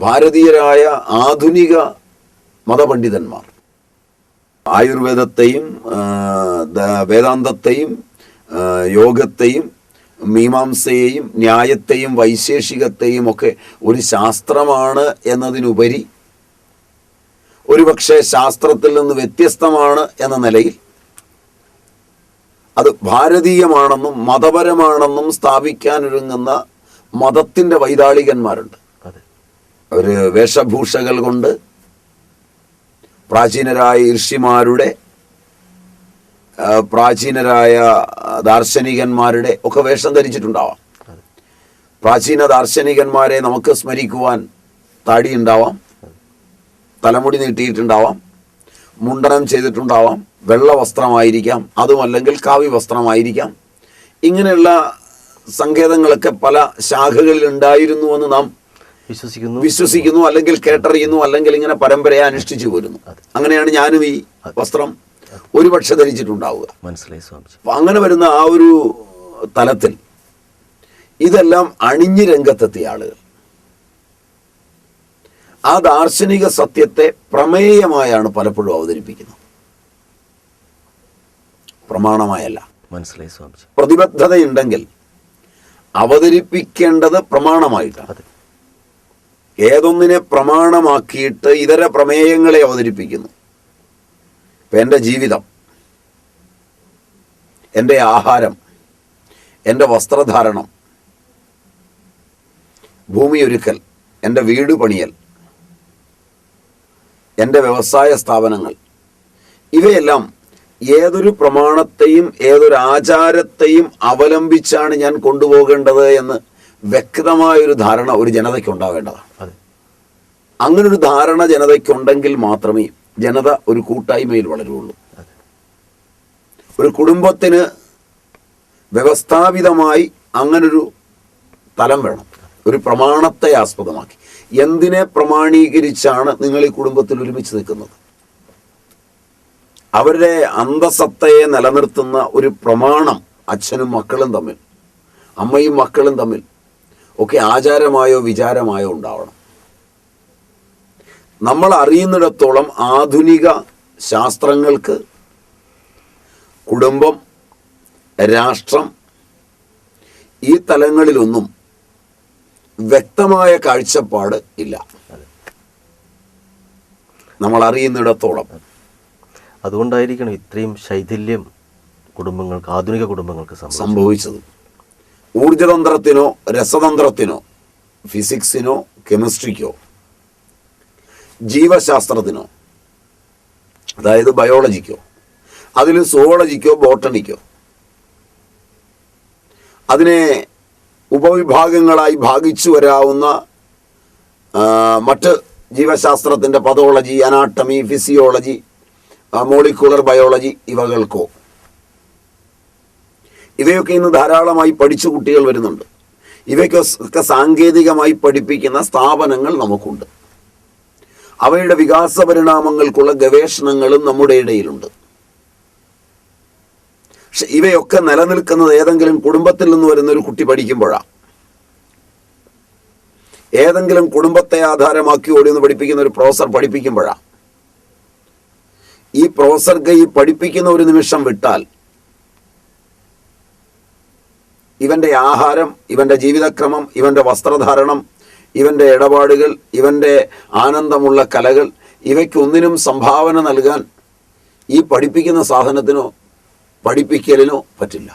ഭാരതീയരായ ആധുനിക മതപണ്ഡിതന്മാർ. ആയുർവേദത്തെയും വേദാന്തത്തെയും യോഗത്തെയും മീമാംസയെയും ന്യായത്തെയും വൈശേഷികത്തെയും ഒക്കെ ഒരു ശാസ്ത്രമാണ് എന്നതിനുപരി ഒരുപക്ഷെ ശാസ്ത്രത്തിൽ നിന്ന് വ്യത്യസ്തമാണ് എന്ന നിലയിൽ അത് ഭാരതീയമാണെന്നും മതപരമാണെന്നും സ്ഥാപിക്കാനൊരുങ്ങുന്ന മതത്തിന്റെ വൈതാളികന്മാരുണ്ട് അവർ വേഷഭൂഷകൾ കൊണ്ട് പ്രാചീനരായ ഋഷിമാരുടെ പ്രാചീനരായ ദാർശനികന്മാരുടെ ഒക്കെ വേഷം ധരിച്ചിട്ടുണ്ടാവാം. പ്രാചീന ദാർശനികന്മാരെ നമുക്ക് സ്മരിക്കുവാൻ താടി ഉണ്ടാവാം തലമുടി നീട്ടിയിട്ടുണ്ടാവാം മുണ്ടനം ചെയ്തിട്ടുണ്ടാവാം വെള്ള വസ്ത്രമായിരിക്കാം അതുമല്ലെങ്കിൽ കാവി വസ്ത്രമായിരിക്കാം ഇങ്ങനെയുള്ള സങ്കേതങ്ങളൊക്കെ പല ശാഖകളിൽ ഉണ്ടായിരുന്നുവെന്ന് നാം വിശ്വസിക്കുന്നു വിശ്വസിക്കുന്നു അല്ലെങ്കിൽ കേട്ടറിയുന്നു അല്ലെങ്കിൽ ഇങ്ങനെ പരമ്പരയെ അനുഷ്ഠിച്ചു പോരുന്നു. അങ്ങനെയാണ് ഞാനും ഈ വസ്ത്രം ഒരുപക്ഷെ ധരിച്ചിട്ടുണ്ടാവുക. മനസ്സിലായി സ്വാമിജി. അപ്പൊ അങ്ങനെ വരുന്ന ആ ഒരു തലത്തിൽ ഇതെല്ലാം അണിഞ്ഞ് രംഗത്തെത്തിയ ആളുകൾ. ആ ദാർശനിക സത്യത്തെ പ്രമേയമായാണ് പലപ്പോഴും അവതരിപ്പിക്കുന്നത്. പ്രമാണമായല്ല. മനസ്സിലായി സ്വാമി പ്രതിബദ്ധതയുണ്ടെങ്കിൽ അവതരിപ്പിക്കേണ്ടത് പ്രമാണമായിട്ടാണ്. ഏതൊന്നിനെ പ്രമാണമാക്കിയിട്ട് ഇതര പ്രമേയങ്ങളെ അവതരിപ്പിക്കുന്നു? ഇപ്പം എന്റെ ജീവിതം എന്റെ ആഹാരം എന്റെ വസ്ത്രധാരണം ഭൂമിയൊരുക്കൽ എന്റെ വീട് പണിയൽ എന്റെ വ്യവസായ സ്ഥാപനങ്ങൾ ഇവയെല്ലാം ഏതൊരു പ്രമാണത്തെയും ഏതൊരു ആചാരത്തെയും അവലംബിച്ചാണ് ഞാൻ കൊണ്ടുപോകേണ്ടത് എന്ന് വ്യക്തമായൊരു ധാരണ ഒരു ജനതയ്ക്ക് ഉണ്ടാവേണ്ടതാണ്. അങ്ങനൊരു ധാരണ ജനതയ്ക്കുണ്ടെങ്കിൽ മാത്രമേ ജനത ഒരു കൂട്ടായ്മയിൽ വളരുള്ളൂ. ഒരു കുടുംബത്തിന് വ്യവസ്ഥാപിതമായി അങ്ങനൊരു തലം വേണം. ഒരു പ്രമാണത്തെ ആസ്പദമാക്കി. എന്തിനെ പ്രമാണീകരിച്ചാണ് നിങ്ങൾ ഈ കുടുംബത്തിൽ ഒരുമിച്ച് നിൽക്കുന്നത്? അവരുടെ അന്തസത്തയെ നിലനിർത്തുന്ന ഒരു പ്രമാണം അച്ഛനും മക്കളും തമ്മിൽ അമ്മയും മക്കളും തമ്മിൽ ഒക്കെ ആചാരമായോ വിചാരമായോ ഉണ്ടാവണം. നമ്മൾ അറിയുന്നിടത്തോളം ആധുനിക ശാസ്ത്രങ്ങൾക്ക് കുടുംബം രാഷ്ട്രം ഈ തലങ്ങളിലൊന്നും വ്യക്തമായ കാഴ്ചപ്പാട് ഇല്ല. നമ്മൾ അറിയുന്നിടത്തോളം. അതുകൊണ്ടായിരിക്കണം ഇത്രയും ശൈഥില്യം കുടുംബങ്ങൾക്ക് ആധുനിക കുടുംബങ്ങൾക്ക് സംഭവിച്ചത്. ഊർജതന്ത്രത്തിനോ രസതന്ത്രത്തിനോ ഫിസിക്സിനോ കെമിസ്ട്രിക്കോ ജീവശാസ്ത്രത്തിനോ അതായത് ബയോളജിക്കോ അതിൽ സോളജിക്കോ ബോട്ടണിക്കോ. അതിനെ ഉപവിഭാഗങ്ങളായി ഭാഗിച്ചു വരാവുന്ന മറ്റ് ജീവശാസ്ത്രത്തിന്റെ pathology anatomy physiology molecular biology ഇവകൾക്കോ ഇവയൊക്കെ ഇന്ന് ധാരാളമായി പഠിച്ചു കുട്ടികൾ വരുന്നുണ്ട്. ഇവയ്ക്കൊക്കെ സാങ്കേതികമായി പഠിപ്പിക്കുന്ന സ്ഥാപനങ്ങൾ നമുക്കുണ്ട്. അവയുടെ വികാസ പരിണാമങ്ങൾക്കുള്ള ഗവേഷണങ്ങളും നമ്മുടെ ഇടയിലുണ്ട്. പക്ഷെ ഇവയൊക്കെ നിലനിൽക്കുന്നത് ഏതെങ്കിലും കുടുംബത്തിൽ നിന്ന് വരുന്ന ഒരു കുട്ടി പഠിക്കുമ്പോഴാണ് ഏതെങ്കിലും കുടുംബത്തെ ആധാരമാക്കി ഓടി ഒന്ന് പഠിപ്പിക്കുന്ന ഒരു പ്രൊഫസർ പഠിപ്പിക്കുമ്പോഴാണ് ഈ പ്രൊഫസർക്ക് ഈ പഠിപ്പിക്കുന്ന ഒരു നിമിഷം വിട്ടാൽ ഇവന്റെ ആഹാരം ഇവന്റെ ജീവിതക്രമം ഇവന്റെ വസ്ത്രധാരണം ഇവന്റെ ഇടപാടുകൾ ഇവന്റെ ആനന്ദമുള്ള കലകൾ ഇവയ്ക്കൊന്നിനും സംഭാവന നൽകാൻ ഈ പഠിപ്പിക്കുന്ന സാധനത്തിനോ പഠിപ്പിക്കലിനോ പറ്റില്ല.